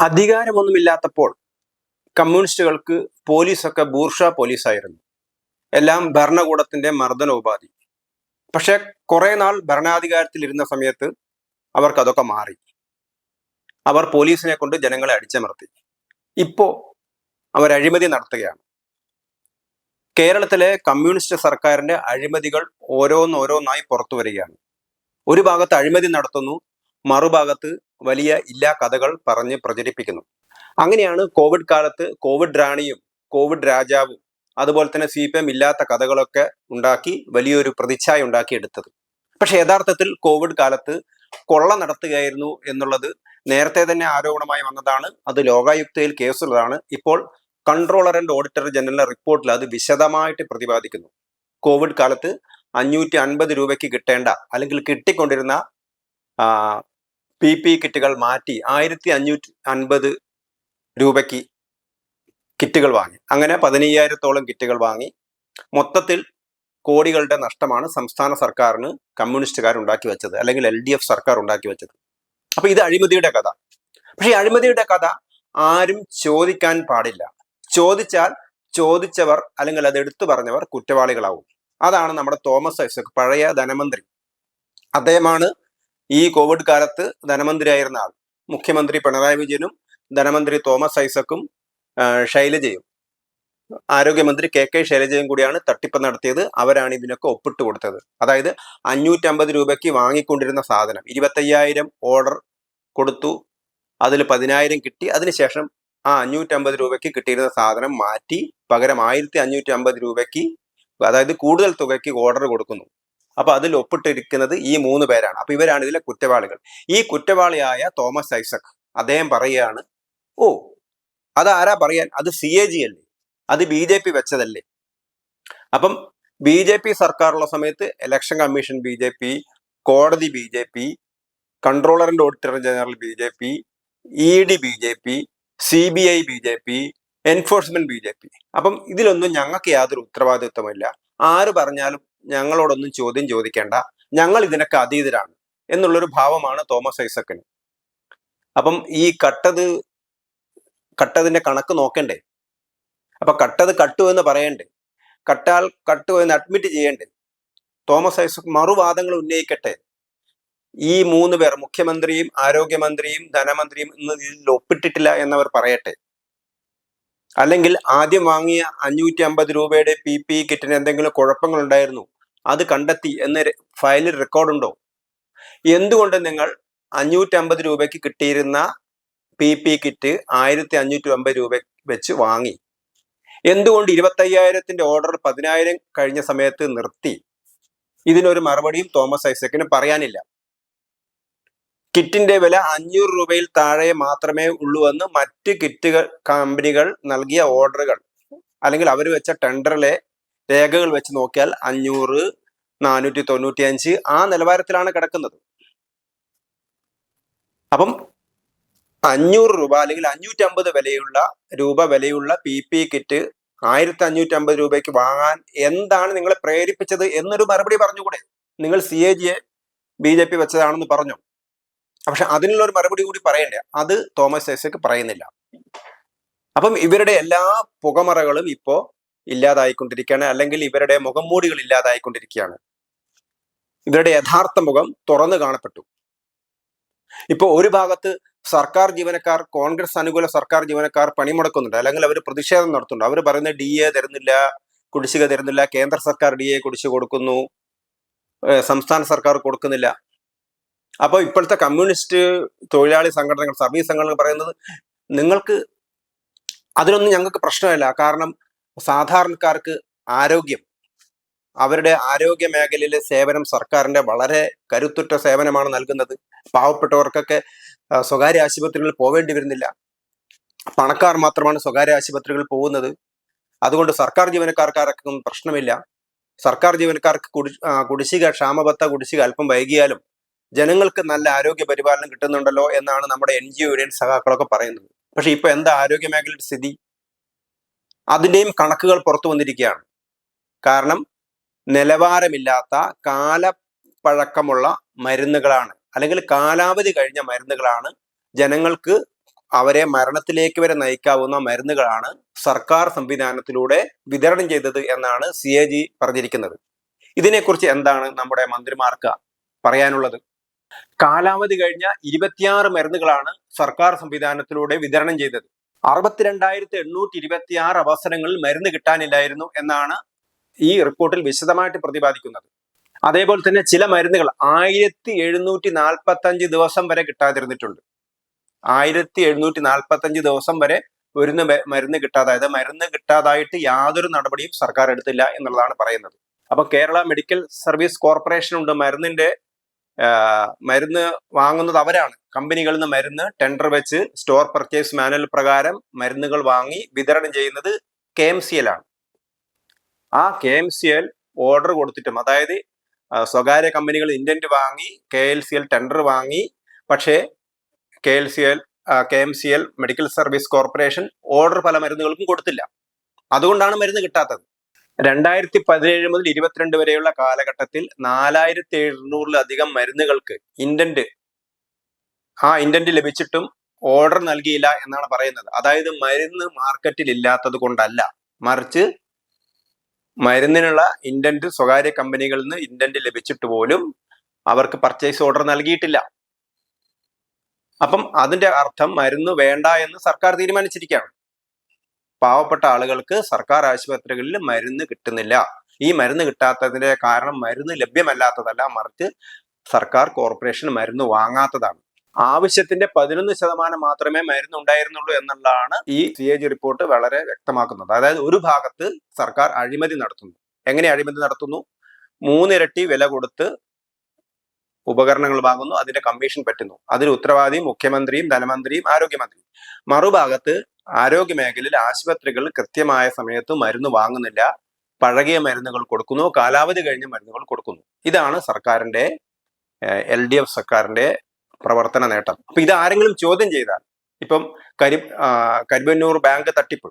അധികാരമൊന്നുമില്ലാത്തപ്പോൾ കമ്മ്യൂണിസ്റ്റുകൾക്ക് പോലീസൊക്കെ ബൂർഷ പോലീസായിരുന്നു. എല്ലാം ഭരണകൂടത്തിന്റെ മർദ്ദനോപാധി. പക്ഷെ കുറേ നാൾ ഭരണാധികാരത്തിൽ ഇരുന്ന സമയത്ത് അവർക്കതൊക്കെ മാറി. അവർ പോലീസിനെ കൊണ്ട് ജനങ്ങളെ അടിച്ചമർത്തി. ഇപ്പോ അവർ അഴിമതി നടത്തുകയാണ്. കേരളത്തിലെ കമ്മ്യൂണിസ്റ്റ് സർക്കാരിന്റെ അഴിമതികൾ ഓരോന്നോരോന്നായി പുറത്തു വരികയാണ്. ഒരു ഭാഗത്ത് അഴിമതി നടത്തുന്നു മറുഭാഗത്ത് വലിയ ഇല്ലാ കഥകൾ പറഞ്ഞ് പ്രചരിപ്പിക്കുന്നു. അങ്ങനെയാണ് കോവിഡ് കാലത്ത് കോവിഡ് റാണിയും കോവിഡ് രാജാവും അതുപോലെ തന്നെ സി പി എം ഇല്ലാത്ത കഥകളൊക്കെ ഉണ്ടാക്കി വലിയൊരു പ്രതിച്ഛായ ഉണ്ടാക്കിയെടുത്തത്. പക്ഷെ യഥാർത്ഥത്തിൽ കോവിഡ് കാലത്ത് കൊള്ള നടത്തുകയായിരുന്നു എന്നുള്ളത് നേരത്തെ തന്നെ ആരോപണമായി വന്നതാണ്. അത് ലോകായുക്തയിൽ കേസുള്ളതാണ് ഇപ്പോൾ കൺട്രോളർ ആൻഡ് ഓഡിറ്റർ ജനറലിന്റെ റിപ്പോർട്ടിൽ അത് വിശദമായിട്ട് പ്രതിപാദിക്കുന്നു. കോവിഡ് കാലത്ത് അഞ്ഞൂറ്റി അൻപത് രൂപയ്ക്ക് കിട്ടേണ്ട അല്ലെങ്കിൽ കിട്ടിക്കൊണ്ടിരുന്ന പി പി കിറ്റുകൾ മാറ്റി ആയിരത്തി അഞ്ഞൂറ്റി അൻപത് രൂപയ്ക്ക് കിറ്റുകൾ വാങ്ങി. അങ്ങനെ പതിനയ്യായിരത്തോളം കിറ്റുകൾ വാങ്ങി. മൊത്തത്തിൽ കോടികളുടെ നഷ്ടമാണ് സംസ്ഥാന സർക്കാരിന് കമ്മ്യൂണിസ്റ്റുകാർ ഉണ്ടാക്കി വെച്ചത് അല്ലെങ്കിൽ എൽ ഡി എഫ് സർക്കാർ ഉണ്ടാക്കി വെച്ചത്. അപ്പൊ ഇത് അഴിമതിയുടെ കഥ. പക്ഷെ അഴിമതിയുടെ കഥ ആരും ചോദിക്കാൻ പാടില്ല. ചോദിച്ചാൽ ചോദിച്ചവർ അല്ലെങ്കിൽ അത് എടുത്തു പറഞ്ഞവർ കുറ്റവാളികളാവും. അതാണ് നമ്മുടെ തോമസ് ഐസക് പഴയ ധനമന്ത്രി. അദ്ദേഹമാണ് ഈ കോവിഡ് കാലത്ത് ധനമന്ത്രിയായിരുന്ന ആൾ മുഖ്യമന്ത്രി പിണറായി വിജയനും ധനമന്ത്രി തോമസ് ഐസക്കും ശൈലജയും. ആരോഗ്യമന്ത്രി കെ കെ ശൈലജയും കൂടിയാണ് തട്ടിപ്പ് നടത്തിയത്. അവരാണ് ഇതിനൊക്കെ ഒപ്പിട്ട് കൊടുത്തത്. അതായത് അഞ്ഞൂറ്റമ്പത് രൂപയ്ക്ക് വാങ്ങിക്കൊണ്ടിരുന്ന സാധനം ഇരുപത്തയ്യായിരം ഓർഡർ കൊടുത്തു. അതിൽ പതിനായിരം കിട്ടി. അതിനുശേഷം ആ അഞ്ഞൂറ്റമ്പത് രൂപയ്ക്ക് കിട്ടിയിരുന്ന സാധനം മാറ്റി പകരം ആയിരത്തി അഞ്ഞൂറ്റി അമ്പത് രൂപയ്ക്ക് അതായത് കൂടുതൽ തുകയ്ക്ക് ഓർഡർ കൊടുക്കുന്നു. അപ്പൊ അതിൽ ഒപ്പിട്ടിരിക്കുന്നത് ഈ മൂന്ന് പേരാണ്. അപ്പൊ ഇവരാണ് ഇതിലെ കുറ്റവാളികൾ. ഈ കുറ്റവാളിയായ തോമസ് ഐസക് അദ്ദേഹം പറയുകയാണ് ഓ അത് ആരാ പറയാൻ? അത് സി എ ജി അല്ലേ? അത് ബി ജെ പി വെച്ചതല്ലേ? അപ്പം ബി ജെ പി സർക്കാരുള്ള സമയത്ത് election commission B J P കോടതി ബി ജെ പി കൺട്രോളറിന്റെ auditor general B J P E D B J P C B I B J P enforcement B J P. അപ്പം ഇതിലൊന്നും ഞങ്ങൾക്ക് യാതൊരു ഉത്തരവാദിത്വമില്ല ആര് പറഞ്ഞാലും ഞങ്ങളോടൊന്നും ചോദ്യം ചോദിക്കേണ്ട. ഞങ്ങൾ ഇതിനൊക്കെ അതീതരാണ് എന്നുള്ളൊരു ഭാവമാണ് തോമസ് ഐസക്കിന്. അപ്പം ഈ കട്ടത് കട്ടതിന്റെ കണക്ക് നോക്കണ്ടേ? അപ്പൊ കട്ടത് കട്ടു എന്ന് പറയണ്ടേ? കട്ടാൽ കട്ടു എന്ന് അഡ്മിറ്റ് ചെയ്യണ്ടേ? തോമസ് ഐസക് മറുവാദങ്ങൾ ഉന്നയിക്കട്ടെ? ഈ മൂന്ന് പേർ മുഖ്യമന്ത്രിയും ആരോഗ്യമന്ത്രിയും ധനമന്ത്രിയും ഇന്ന് ഇതിൽ ഒപ്പിട്ടിട്ടില്ല എന്നവർ പറയട്ടെ? അല്ലെങ്കിൽ ആദ്യം വാങ്ങിയ അഞ്ഞൂറ്റി അമ്പത് രൂപയുടെ പി പി കിറ്റിന് എന്തെങ്കിലും കുഴപ്പങ്ങൾ ഉണ്ടായിരുന്നു അത് കണ്ടെത്തി എന്ന് ഫയലിൽ റെക്കോർഡുണ്ടോ എന്തുകൊണ്ട് നിങ്ങൾ അഞ്ഞൂറ്റി അമ്പത് രൂപയ്ക്ക് കിട്ടിയിരുന്ന പി പി കിറ്റ് ആയിരത്തി അഞ്ഞൂറ്റി അമ്പത് രൂപ വെച്ച് വാങ്ങി? എന്തുകൊണ്ട് ഇരുപത്തയ്യായിരത്തിന്റെ ഓർഡർ പതിനായിരം കഴിഞ്ഞ സമയത്ത് നിർത്തി? ഇതിനൊരു മറുപടിയും തോമസ് ഐസക്കിന് പറയാനില്ല. കിറ്റിന്റെ വില അഞ്ഞൂറ് രൂപയിൽ താഴെ മാത്രമേ ഉള്ളൂ എന്ന് മറ്റ് കിറ്റുകൾ കമ്പനികൾ നൽകിയ ഓർഡറുകൾ. അല്ലെങ്കിൽ അവർ വെച്ച ടെൻഡറിലെ രേഖകൾ വെച്ച് നോക്കിയാൽ അഞ്ഞൂറ് നാനൂറ്റി തൊണ്ണൂറ്റി അഞ്ച് ആ നിലവാരത്തിലാണ് കിടക്കുന്നത്. അപ്പം അഞ്ഞൂറ് രൂപ അല്ലെങ്കിൽ അഞ്ഞൂറ്റി അമ്പത് വിലയുള്ള രൂപ വിലയുള്ള പി പി കിറ്റ് ആയിരത്തി അഞ്ഞൂറ്റി അമ്പത് രൂപയ്ക്ക് വാങ്ങാൻ എന്താണ് നിങ്ങളെ പ്രേരിപ്പിച്ചത് എന്നൊരു മറുപടി പറഞ്ഞുകൂടെ? നിങ്ങൾ സി എ ജിയെ ബി ജെ പി വെച്ചതാണെന്ന് പറഞ്ഞു? പക്ഷെ അതിനുള്ള ഒരു മറുപടി കൂടി പറയണ്ടേ അത് തോമസ് ഐസക് പറയുന്നില്ല. അപ്പം ഇവരുടെ എല്ലാ പുകമറകളും ഇപ്പോ ഇല്ലാതായിക്കൊണ്ടിരിക്കുകയാണ് അല്ലെങ്കിൽ ഇവരുടെ മുഖം മൂടികൾ ഇല്ലാതായിക്കൊണ്ടിരിക്കുകയാണ്. ഇവരുടെ യഥാർത്ഥ മുഖം തുറന്നു കാണപ്പെട്ടു. ഇപ്പൊ ഒരു ഭാഗത്ത് സർക്കാർ ജീവനക്കാർ കോൺഗ്രസ് അനുകൂല സർക്കാർ ജീവനക്കാർ പണിമുടക്കുന്നുണ്ട് അല്ലെങ്കിൽ അവർ പ്രതിഷേധം നടത്തുന്നുണ്ട്. അവർ പറയുന്നത് ഡി എ തരുന്നില്ല കുടിശ്ശിക തരുന്നില്ല കേന്ദ്ര സർക്കാർ ഡി എ കുടിശ്ശിക കൊടുക്കുന്നു സംസ്ഥാന സർക്കാർ കൊടുക്കുന്നില്ല. അപ്പോൾ ഇപ്പോഴത്തെ കമ്മ്യൂണിസ്റ്റ് തൊഴിലാളി സംഘടനകൾ സർവീസ് സംഘടനകൾ പറയുന്നത് നിങ്ങൾക്ക് അതിനൊന്നും ഞങ്ങൾക്ക് പ്രശ്നമില്ല. കാരണം സാധാരണക്കാർക്ക് ആരോഗ്യം അവരുടെ ആരോഗ്യ മേഖലയിലെ സേവനം സർക്കാരിന്റെ വളരെ കരുത്തുറ്റ സേവനമാണ് നൽകുന്നത്. പാവപ്പെട്ടവർക്കൊക്കെ സ്വകാര്യ ആശുപത്രികളിൽ പോവേണ്ടി വരുന്നില്ല. പണക്കാർ മാത്രമാണ് സ്വകാര്യ ആശുപത്രികളിൽ പോകുന്നത്. അതുകൊണ്ട് സർക്കാർ ജീവനക്കാർക്കാർക്കും പ്രശ്നമില്ല. സർക്കാർ ജീവനക്കാർക്ക് കുടി കുടിശ്ശിക ക്ഷാമബത്ത കുടിശ്ശിക അല്പം വൈകിയാലും ജനങ്ങൾക്ക് നല്ല ആരോഗ്യ പരിപാലനം കിട്ടുന്നുണ്ടല്ലോ എന്നാണ് നമ്മുടെ എൻ ജി ഒയുടെയും സഖാക്കളൊക്കെ പറയുന്നത്. പക്ഷെ ഇപ്പൊ എന്താ ആരോഗ്യ മേഖലയുടെ സ്ഥിതി? അതിന്റെയും കണക്കുകൾ പുറത്തു വന്നിരിക്കുകയാണ്. കാരണം നിലവാരമില്ലാത്ത കാലപ്പഴക്കമുള്ള മരുന്നുകളാണ്. അല്ലെങ്കിൽ കാലാവധി കഴിഞ്ഞ മരുന്നുകളാണ് ജനങ്ങൾക്ക് അവരെ മരണത്തിലേക്ക് വരെ നയിക്കാവുന്ന മരുന്നുകളാണ് സർക്കാർ സംവിധാനത്തിലൂടെ വിതരണം ചെയ്തത് എന്നാണ് സി എ ജി പറഞ്ഞിരിക്കുന്നത്. ഇതിനെക്കുറിച്ച് എന്താണ് നമ്മുടെ മന്ത്രിമാർക്ക് പറയാനുള്ളത്? കാലാവധി കഴിഞ്ഞ ഇരുപത്തിയാറ് മരുന്നുകളാണ് സർക്കാർ സംവിധാനത്തിലൂടെ വിതരണം ചെയ്തത്. അറുപത്തിരണ്ടായിരത്തി എണ്ണൂറ്റി ഇരുപത്തിയാറ് അവസരങ്ങളിൽ മരുന്ന് കിട്ടാനില്ലായിരുന്നു എന്നാണ് ഈ റിപ്പോർട്ടിൽ വിശദമായിട്ട് പ്രതിപാദിക്കുന്നത്. അതേപോലെ തന്നെ ചില മരുന്നുകൾ ആയിരത്തി എഴുന്നൂറ്റി നാൽപ്പത്തി അഞ്ച് ദിവസം വരെ കിട്ടാതിരുന്നിട്ടുണ്ട്. ആയിരത്തി എഴുന്നൂറ്റി നാൽപ്പത്തി അഞ്ച് ദിവസം വരെ ഒരു മരുന്ന് കിട്ടാതായത് മരുന്ന് കിട്ടാതായിട്ട് യാതൊരു നടപടിയും സർക്കാർ എടുത്തില്ല എന്നുള്ളതാണ് പറയുന്നത്. അപ്പൊ കേരള മെഡിക്കൽ സർവീസ് കോർപ്പറേഷൻ ഉണ്ട് മരുന്നിന്റെ മരുന്ന് വാങ്ങുന്നത് അവരാണ്. കമ്പനികളിൽ നിന്ന് മരുന്ന് ടെൻഡർ വെച്ച് സ്റ്റോർ പർച്ചേസ് മാനുവൽ പ്രകാരം മരുന്നുകൾ വാങ്ങി വിതരണം ചെയ്യുന്നത് കെ എം സി എൽ ആണ്. ആ K M C L order കൊടുത്തിട്ടും അതായത് സ്വകാര്യ കമ്പനികൾ ഇൻഡന്റ് വാങ്ങി K L C L tender വാങ്ങി പക്ഷേ K L C L K M C L medical service corporation order പല മരുന്നുകൾക്കും കൊടുത്തില്ല. അതുകൊണ്ടാണ് മരുന്ന് കിട്ടാത്തത്. രണ്ടായിരത്തി പതിനേഴ് മുതൽ ഇരുപത്തിരണ്ട് വരെയുള്ള കാലഘട്ടത്തിൽ നാലായിരത്തി എഴുന്നൂറിലധികം മരുന്നുകൾക്ക് ഇന്റന്റ് ആ ഇന്റന്റ് ലഭിച്ചിട്ടും ഓർഡർ നൽകിയില്ല എന്നാണ് പറയുന്നത്. അതായത് മരുന്ന് മാർക്കറ്റിൽ ഇല്ലാത്തത് കൊണ്ടല്ല. മറിച്ച് മരുന്നിനുള്ള ഇന്റന്റ് സ്വകാര്യ കമ്പനികളിൽ നിന്ന് ഇന്റന്റ് ലഭിച്ചിട്ട് പോലും അവർക്ക് പർച്ചേസ് ഓർഡർ നൽകിയിട്ടില്ല. അപ്പം അതിന്റെ അർത്ഥം മരുന്ന് വേണ്ട എന്ന് സർക്കാർ തീരുമാനിച്ചിരിക്കുകയാണ്. പാവപ്പെട്ട ആളുകൾക്ക് സർക്കാർ ആശുപത്രികളിൽ മരുന്ന് കിട്ടുന്നില്ല. ഈ മരുന്ന് കിട്ടാത്തതിന്റെ കാരണം മരുന്ന് ലഭ്യമല്ലാത്തതല്ല മറിച്ച് സർക്കാർ കോർപ്പറേഷൻ മരുന്ന് വാങ്ങാത്തതാണ്. ആവശ്യത്തിന്റെ പതിനൊന്ന് ശതമാനം മാത്രമേ മരുന്ന് ഉണ്ടായിരുന്നുള്ളൂ എന്നുള്ളതാണ് ഈ സി എ ജി റിപ്പോർട്ട് വളരെ വ്യക്തമാക്കുന്നത്. അതായത് ഒരു ഭാഗത്ത് സർക്കാർ അഴിമതി നടത്തുന്നു. എങ്ങനെ അഴിമതി നടത്തുന്നു? മൂന്നിരട്ടി വില കൊടുത്ത് ഉപകരണങ്ങൾ വാങ്ങുന്നു അതിന്റെ കമ്മീഷൻ പറ്റുന്നു. അതിന് ഉത്തരവാദി മുഖ്യമന്ത്രിയും ധനമന്ത്രിയും ആരോഗ്യമന്ത്രിയും. മറുഭാഗത്ത് ആരോഗ്യ മേഖലയിൽ ആശുപത്രികൾ കൃത്യമായ സമയത്ത് മരുന്ന് വാങ്ങുന്നില്ല. പഴകിയ മരുന്നുകൾ കൊടുക്കുന്നു. കാലാവധി കഴിഞ്ഞ മരുന്നുകൾ കൊടുക്കുന്നു. ഇതാണ് സർക്കാരിന്റെ എൽ ഡി എഫ് സർക്കാരിന്റെ പ്രവർത്തന നേട്ടം. അപ്പൊ ഇത് ആരെങ്കിലും ചോദ്യം ചെയ്താൽ ഇപ്പം കരി കരിമന്നൂർ ബാങ്ക് തട്ടിപ്പ്.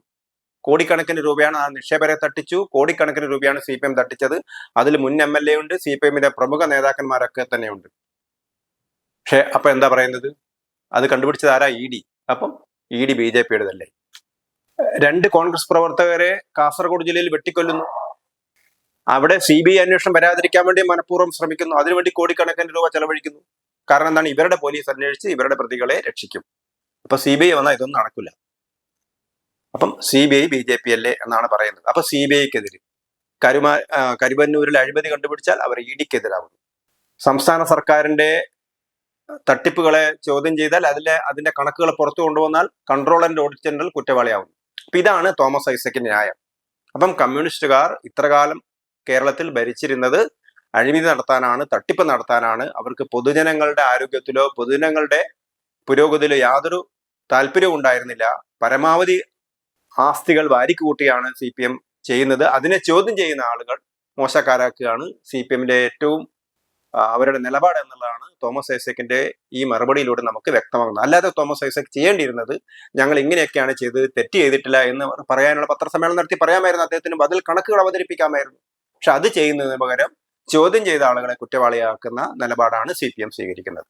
കോടിക്കണക്കിന് രൂപയാണ് ആ നിക്ഷേപരെ തട്ടിച്ചു. കോടിക്കണക്കിന് രൂപയാണ് സി പി എം തട്ടിച്ചത്. അതിൽ മുൻ എം എൽ എ ഉണ്ട് സി പി എമ്മിന്റെ പ്രമുഖ നേതാക്കന്മാരൊക്കെ തന്നെയുണ്ട്. പക്ഷെ അപ്പൊ എന്താ പറയുന്നത്? അത് കണ്ടുപിടിച്ചത് ആരാ? E D. അപ്പം ഇ ഡി ബി ജെ പിയുടേതല്ലേ? രണ്ട് കോൺഗ്രസ് പ്രവർത്തകരെ കാസർഗോഡ് ജില്ലയിൽ വെട്ടിക്കൊല്ലുന്നു. അവിടെ സി ബി ഐ അന്വേഷണം വരാതിരിക്കാൻ വേണ്ടി മനഃപൂർവം ശ്രമിക്കുന്നു. അതിനുവേണ്ടി കോടിക്കണക്കിന് രൂപ ചെലവഴിക്കുന്നു. കാരണം എന്താണ്? ഇവരുടെ പോലീസ് അന്വേഷിച്ച് ഇവരുടെ പ്രതികളെ രക്ഷിക്കും. അപ്പൊ സി ബി ഐ വന്നാൽ ഇതൊന്നും നടക്കില്ല. അപ്പം C B I B J P അല്ലേ എന്നാണ് പറയുന്നത്. അപ്പൊ സി ബി ഐക്കെതിരെ കരുമാ കരുവന്നൂരിൽ അഴിമതി കണ്ടുപിടിച്ചാൽ അവർ ഇ ഡിക്കെതിരാവുന്നു സംസ്ഥാന സർക്കാരിന്റെ തട്ടിപ്പുകളെ ചോദ്യം ചെയ്താൽ അതിലെ അതിന്റെ കണക്കുകൾ പുറത്തു കൊണ്ടുവന്നാൽ കൺട്രോൾ ആൻഡ് ഓഡിറ്റ് ജനറൽ കുറ്റവാളിയാവുന്നു അപ്പൊ ഇതാണ് തോമസ് ഐസക്കിന്റെ ന്യായം. അപ്പം കമ്മ്യൂണിസ്റ്റുകാർ ഇത്രകാലം കേരളത്തിൽ ഭരിച്ചിരുന്നത് അഴിമതി നടത്താനാണ് തട്ടിപ്പ് നടത്താനാണ്. അവർക്ക് പൊതുജനങ്ങളുടെ ആരോഗ്യത്തിലോ പൊതുജനങ്ങളുടെ പുരോഗതിയിലോ യാതൊരു താല്പര്യവും ഉണ്ടായിരുന്നില്ല. പരമാവധി ആസ്തികൾ വാരിക്കൂട്ടിയാണ് സി പി എം ചെയ്യുന്നത്. അതിനെ ചോദ്യം ചെയ്യുന്ന ആളുകൾ മോശക്കാരാക്കുകയാണ് സി പി എമ്മിന്റെ ഏറ്റവും അവരുടെ നിലപാട് എന്നുള്ളതാണ് തോമസ് ഐസക്കിന്റെ ഈ മറുപടിയിലൂടെ നമുക്ക് വ്യക്തമാകുന്നത്. അല്ലാതെ തോമസ് ഐസക് ചെയ്യേണ്ടിയിരുന്നത് ഞങ്ങൾ ഇങ്ങനെയൊക്കെയാണ് ചെയ്ത് തെറ്റ് ചെയ്തിട്ടില്ല എന്ന് പറയാനുള്ള പത്രസമ്മേളനം നടത്തി പറയാമായിരുന്നു. അദ്ദേഹത്തിന് അതിൽ കണക്കുകൾ അവതരിപ്പിക്കാമായിരുന്നു. പക്ഷെ അത് ചെയ്യുന്നതിന് പകരം ചോദ്യം ചെയ്ത ആളുകളെ കുറ്റവാളിയാക്കുന്ന നിലപാടാണ് സി പി എം സ്വീകരിക്കുന്നത്.